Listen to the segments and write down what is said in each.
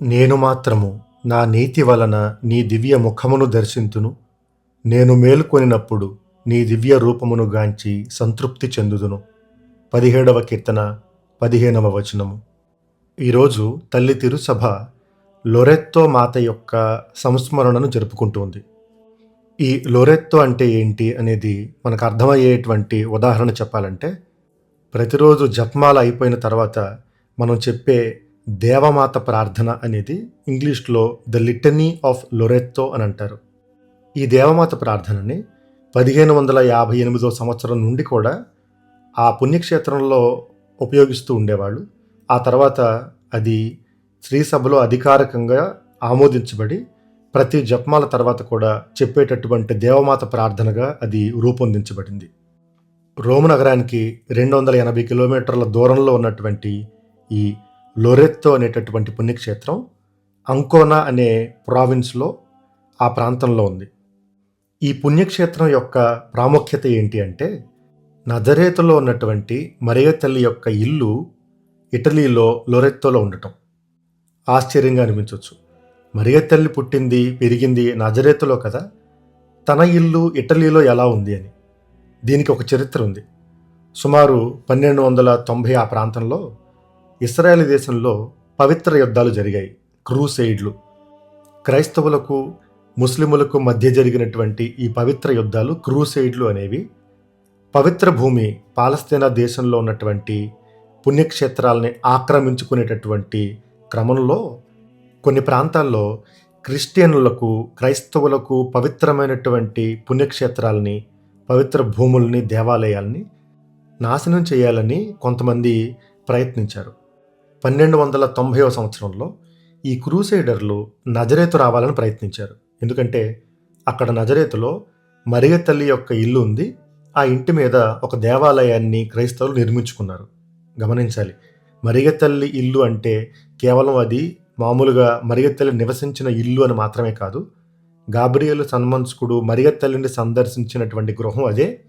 నేను మాత్రము నా నీతి వలన నీ దివ్య ముఖమును దర్శింతును. నేను మేలుకొనినప్పుడు నీ దివ్య రూపమును గాంచి సంతృప్తి చెందుదును. పదిహేడవ కీర్తన పదిహేనవ వచనము. ఈరోజు తల్లి తిరుసభ లొరెత్తో మాత యొక్క సంస్మరణను జరుపుకుంటుంది ఈ లొరెత్తో అంటే ఏంటి అనేది మనకు అర్థమయ్యేటువంటి ఉదాహరణ చెప్పాలంటే ప్రతిరోజు జపమాల అయిపోయిన తర్వాత మనం చెప్పే దేవమాత ప్రార్థన అనేది ఇంగ్లీష్లో ద లిటనీ ఆఫ్ లొరెత్తో అని అంటారు. ఈ దేవమాత ప్రార్థనని పదిహేను వందల యాభై ఎనిమిదో సంవత్సరం నుండి కూడా ఆ పుణ్యక్షేత్రంలో ఉపయోగిస్తూ ఉండేవాళ్ళు. ఆ తర్వాత అది శ్రీసభలో అధికారికంగా ఆమోదించబడి ప్రతి జపమాల తర్వాత కూడా చెప్పేటటువంటి దేవమాత ప్రార్థనగా అది రూపొందించబడింది. రోమ్ నగరానికి రెండు వందల ఎనభై కిలోమీటర్ల దూరంలో ఉన్నటువంటి ఈ లొరెత్తో అనేటటువంటి పుణ్యక్షేత్రం అంకోనా అనే ప్రావిన్స్లో ఆ ప్రాంతంలో ఉంది. ఈ పుణ్యక్షేత్రం యొక్క ప్రాముఖ్యత ఏంటి అంటే నజరేతలో ఉన్నటువంటి మరియ తల్లి యొక్క ఇల్లు ఇటలీలో లొరెత్తోలో ఉండటం. ఆశ్చర్యంగా అనిపించవచ్చు మరియ తల్లి పుట్టింది పెరిగింది నజరేతలో కదా తన ఇల్లు ఇటలీలో ఎలా ఉంది అని. దీనికి ఒక చరిత్ర ఉంది. సుమారు పన్నెండు వందల తొంభై ఆ ప్రాంతంలో ఇస్రాయేల్ దేశంలో పవిత్ర యుద్ధాలు జరిగాయి. క్రూసైడ్లు. క్రైస్తవులకు ముస్లిములకు మధ్య జరిగినటువంటి ఈ పవిత్ర యుద్ధాలు క్రూసైడ్లు అనేవి పవిత్ర భూమి పాలస్తీనా దేశంలో ఉన్నటువంటి పుణ్యక్షేత్రాలని ఆక్రమించుకునేటటువంటి క్రమంలో కొన్ని ప్రాంతాల్లో క్రిస్టియన్లకు క్రైస్తవులకు పవిత్రమైనటువంటి పుణ్యక్షేత్రాలని పవిత్ర భూముల్ని దేవాలయాల్ని నాశనం చేయాలని కొంతమంది ప్రయత్నించారు. పన్నెండు వందల తొంభైవ సంవత్సరంలో ఈ క్రూసైడర్లు నజరేతు రావాలని ప్రయత్నించారు. ఎందుకంటే అక్కడ నజరేతులో మరియ తల్లి యొక్క ఇల్లు ఉంది. ఆ ఇంటి మీద ఒక దేవాలయాన్ని క్రైస్తవులు నిర్మించుకున్నారు. గమనించాలి మరియ తల్లి ఇల్లు అంటే కేవలం అది మామూలుగా మరియ తల్లి నివసించిన ఇల్లు అని మాత్రమే కాదు గాబ్రియలు సన్మంస్కుడు మరియ తల్లిని సందర్శించినటువంటి గృహం అదే.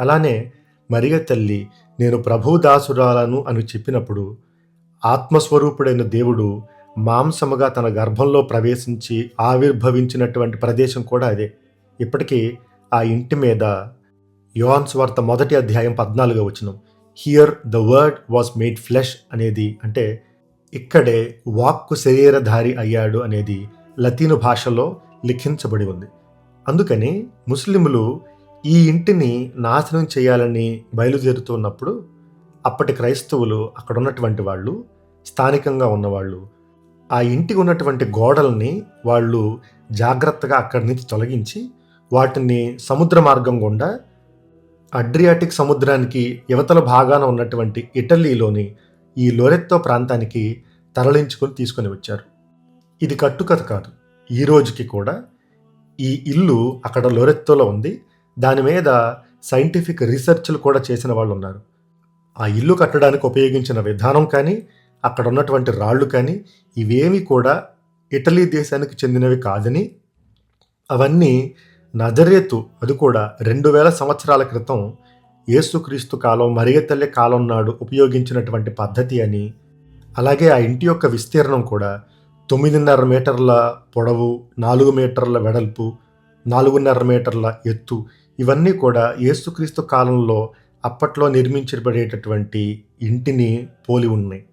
అలానే మరియ తల్లి నేను ప్రభుదాసురాలను అని చెప్పినప్పుడు ఆత్మస్వరూపుడైన దేవుడు మాంసముగా తన గర్భంలో ప్రవేశించి ఆవిర్భవించినటువంటి ప్రదేశం కూడా అదే. ఇప్పటికీ ఆ ఇంటి మీద యోన్స్ వార్త మొదటి అధ్యాయం పద్నాలుగో వచనం here the word was made flesh అనేది అంటే ఇక్కడే వాక్కు శరీరధారి అయ్యాడు అనేది లతీను భాషలో లిఖించబడి ఉంది. అందుకని ముస్లిములు ఈ ఇంటిని నాశనం చేయాలని బయలుదేరుతున్నప్పుడు అప్పటి క్రైస్తవులు అక్కడ ఉన్నటువంటి వాళ్ళు స్థానికంగా ఉన్నవాళ్ళు ఆ ఇంటికి ఉన్నటువంటి గోడల్ని వాళ్ళు జాగ్రత్తగా అక్కడి నుంచి తొలగించి వాటిని సముద్ర మార్గం గుండా అడ్రియాటిక్ సముద్రానికి యువతల భాగాన ఉన్నటువంటి ఇటలీలోని ఈ లోరెత్తో ప్రాంతానికి తరలించుకొని తీసుకొని వచ్చారు. ఇది కట్టుకథ కాదు. ఈ రోజుకి కూడా ఈ ఇల్లు అక్కడ లోరెత్తోలో ఉంది. దాని మీద సైంటిఫిక్ రీసెర్చ్లు కూడా చేసిన వాళ్ళు ఉన్నారు ఆ ఇల్లు కట్టడానికి ఉపయోగించిన విధానం కానీ అక్కడ ఉన్నటువంటి రాళ్ళు కానీ ఇవేమి కూడా ఇటలీ దేశానికి చెందినవి కాదని అవన్నీ నజరేతు అది కూడా రెండు వేల సంవత్సరాల క్రితం యేసుక్రీస్తు కాలం మరియతల్లి కాలం నాడు ఉపయోగించినటువంటి పద్ధతి అని అలాగే ఆ ఇంటి యొక్క విస్తీర్ణం కూడా తొమ్మిదిన్నర మీటర్ల పొడవు నాలుగు మీటర్ల వెడల్పు నాలుగున్నర మీటర్ల ఎత్తు ఇవన్నీ కూడా యేసుక్రీస్తు కాలంలో అప్పట్లో నిర్మించబడేటటువంటి ఇంటిని పోలి ఉన్నాయి.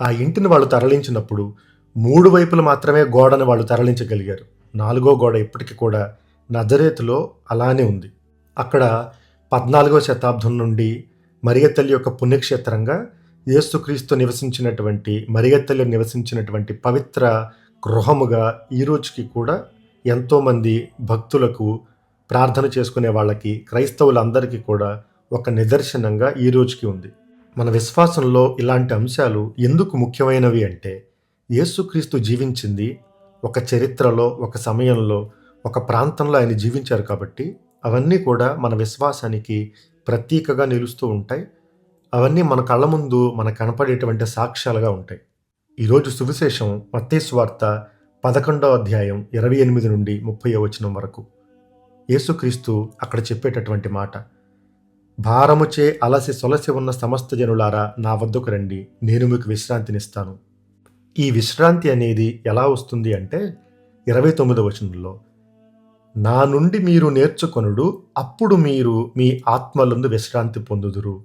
ఆ ఇంటిని వాళ్ళు తరలించినప్పుడు మూడు వైపులు మాత్రమే గోడను వాళ్ళు తరలించగలిగారు. నాలుగో గోడ ఇప్పటికీ కూడా నజరేతులో అలానే ఉంది. అక్కడ పద్నాలుగో శతాబ్దం నుండి మరియతల్లి యొక్క పుణ్యక్షేత్రంగా యేసుక్రీస్తు నివసించినటువంటి మరియతల్లి నివసించినటువంటి పవిత్ర గృహముగా ఈ రోజుకి కూడా ఎంతోమంది భక్తులకు ప్రార్థన చేసుకునే వాళ్ళకి క్రైస్తవులందరికీ కూడా ఒక నిదర్శనంగా ఈ రోజుకి ఉంది. మన విశ్వాసంలో ఇలాంటి అంశాలు ఎందుకు ముఖ్యమైనవి అంటే యేసుక్రీస్తు జీవించింది ఒక చరిత్రలో ఒక సమయంలో ఒక ప్రాంతంలో ఆయన జీవించారు కాబట్టి అవన్నీ కూడా మన విశ్వాసానికి ప్రతీకగా నిలుస్తూ ఉంటాయి. అవన్నీ మన కళ్ళ ముందు మన కనపడేటువంటి సాక్ష్యాలుగా ఉంటాయి. ఈరోజు సువిశేషం మత్తేశ్వార్త పదకొండవ అధ్యాయం ఇరవై ఎనిమిది నుండి ముప్పై వచనం వరకు. యేసుక్రీస్తు అక్కడ చెప్పేటటువంటి మాట భారముచే అలసి సొలసి ఉన్న సమస్త జనులారా నా వద్దకు రండి. నేను మీకు విశ్రాంతినిస్తాను. ఈ విశ్రాంతి అనేది ఎలా వస్తుంది అంటే ఇరవై తొమ్మిదవ వచనంలో నా నుండి మీరు నేర్చుకొనుడు అప్పుడు మీరు మీ ఆత్మలందు విశ్రాంతి పొందుదురు.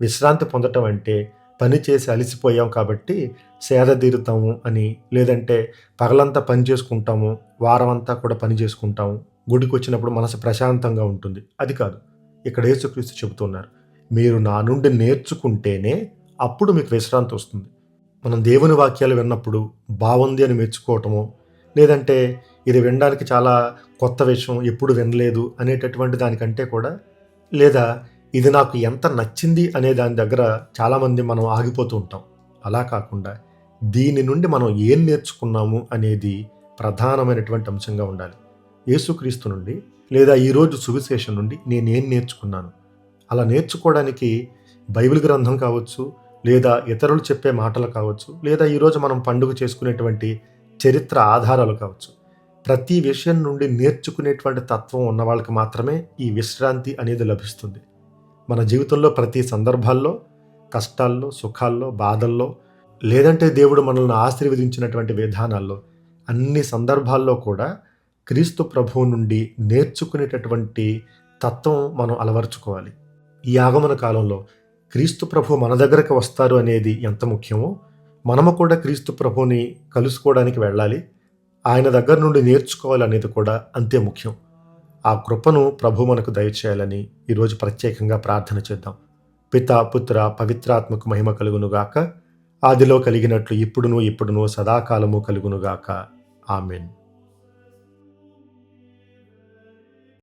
విశ్రాంతి పొందటం అంటే పని చేసి అలసిపోయాం కాబట్టి సేద తీరుతాము అని లేదంటే పగలంతా పని చేసుకుంటాము వారం అంతా కూడా పని చేసుకుంటాము గుడికి వచ్చినప్పుడు మనసు ప్రశాంతంగా ఉంటుంది. అది కాదు. ఇక్కడ యేసుక్రీస్తు చెబుతున్నారు మీరు నా నుండి నేర్చుకుంటేనే అప్పుడు మీకు విశ్రాంతి వస్తుంది. మనం దేవుని వాక్యాలు విన్నప్పుడు బాగుంది అని మెచ్చుకోవటము లేదంటే ఇది వినడానికి చాలా కొత్త విషయం ఎప్పుడు వినలేదు అనేటటువంటి దానికంటే కూడా లేదా ఇది నాకు ఎంత నచ్చింది అనే దాని దగ్గర చాలామంది మనం ఆగిపోతూ ఉంటాం. అలా కాకుండా దీని నుండి మనం ఏం నేర్చుకున్నాము అనేది ప్రధానమైనటువంటి అంశంగా ఉండాలి. యేసుక్రీస్తు నుండి లేదా ఈరోజు సువిశేషం నుండి నేనేం నేర్చుకున్నాను? అలా నేర్చుకోవడానికి బైబిల్ గ్రంథం కావచ్చు లేదా ఇతరులు చెప్పే మాటలు కావచ్చు లేదా ఈరోజు మనం పండుగ చేసుకునేటువంటి చరిత్ర ఆధారాలు కావచ్చు. ప్రతి విషయం నుండి నేర్చుకునేటువంటి తత్వం ఉన్న వాళ్ళకి మాత్రమే ఈ విశ్రాంతి అనేది లభిస్తుంది. మన జీవితంలో ప్రతి సందర్భాల్లో కష్టాల్లో సుఖాల్లో బాధల్లో లేదంటే దేవుడు మనల్ని ఆశీర్వదించినటువంటి విధానాల్లో అన్ని సందర్భాల్లో కూడా క్రీస్తు ప్రభువు నుండి నేర్చుకునేటటువంటి తత్వం మనం అలవర్చుకోవాలి. ఈ ఆగమన కాలంలో క్రీస్తు ప్రభు మన దగ్గరకు వస్తారు అనేది ఎంత ముఖ్యమో మనము కూడా క్రీస్తు ప్రభుని కలుసుకోవడానికి వెళ్ళాలి. ఆయన దగ్గర నుండి నేర్చుకోవాలి అనేది కూడా అంతే ముఖ్యం. ఆ కృపను ప్రభు మనకు దయచేయాలని ఈరోజు ప్రత్యేకంగా ప్రార్థన చేద్దాం. పిత పుత్ర పవిత్రాత్మకు మహిమ కలుగునుగాక ఆదిలో కలిగినట్లు ఇప్పుడును ఇప్పుడును సదాకాలము కలుగునుగాక ఆమెన్.